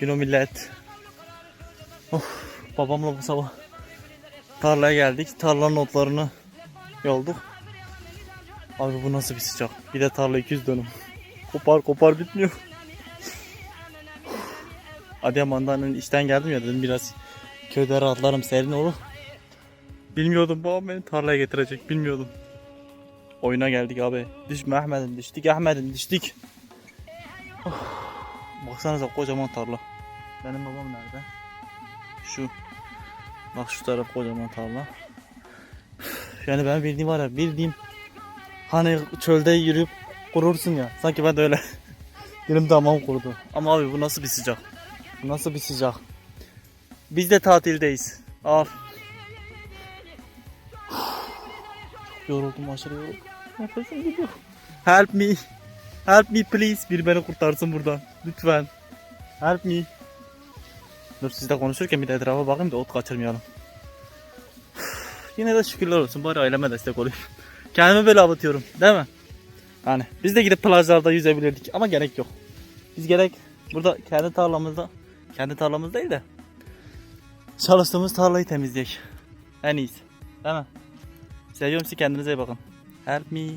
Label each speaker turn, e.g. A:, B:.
A: Gün o millet. Of, babamla bu sabah tarlaya geldik. Tarlanın otlarını yolduk. Abi bu nasıl bir sıcak. Bir de tarla 200 dönüm. Kopar kopar bitmiyor. Adıyaman'dan işten geldim ya dedim biraz köyde rahatlarım serin olur. Bilmiyordum babam beni tarlaya getirecek bilmiyordum. Oyuna geldik abi. Düşme Ahmet'im düştük Ahmet'im düştük. Oh. Baksanıza kocaman tarla. Benim babam nerede? Şu. Bak şu taraf kocaman tarla. Yani ben bildiğim var ya bildiğim hani çölde yürüyüp kurursun ya. Sanki ben de öyle. Dilim damağım kurudu. Ama abi bu nasıl bir sıcak? Bu nasıl bir sıcak? Biz de tatildeyiz. Al. Çok yoruldum aşırı yoruldum. Nefesim gidiyor. Help me. Help me please. Biri beni kurtarsın buradan. Lütfen. Help me. Dur siz de konuşurken bir de etrafa bakayım da ot kaçırmayalım. Yine de şükürler olsun. Bari aileme destek olayım. Kendimi böyle avutuyorum. Değil mi? Yani biz de gidip plajlarda yüzebilirdik ama gerek yok. Biz gerek burada kendi tarlamızda kendi tarlamız değil de çalıştığımız tarlayı temizleyek. En iyisi. Değil mi? Seviyorum sizi kendinize iyi bakın. Help me.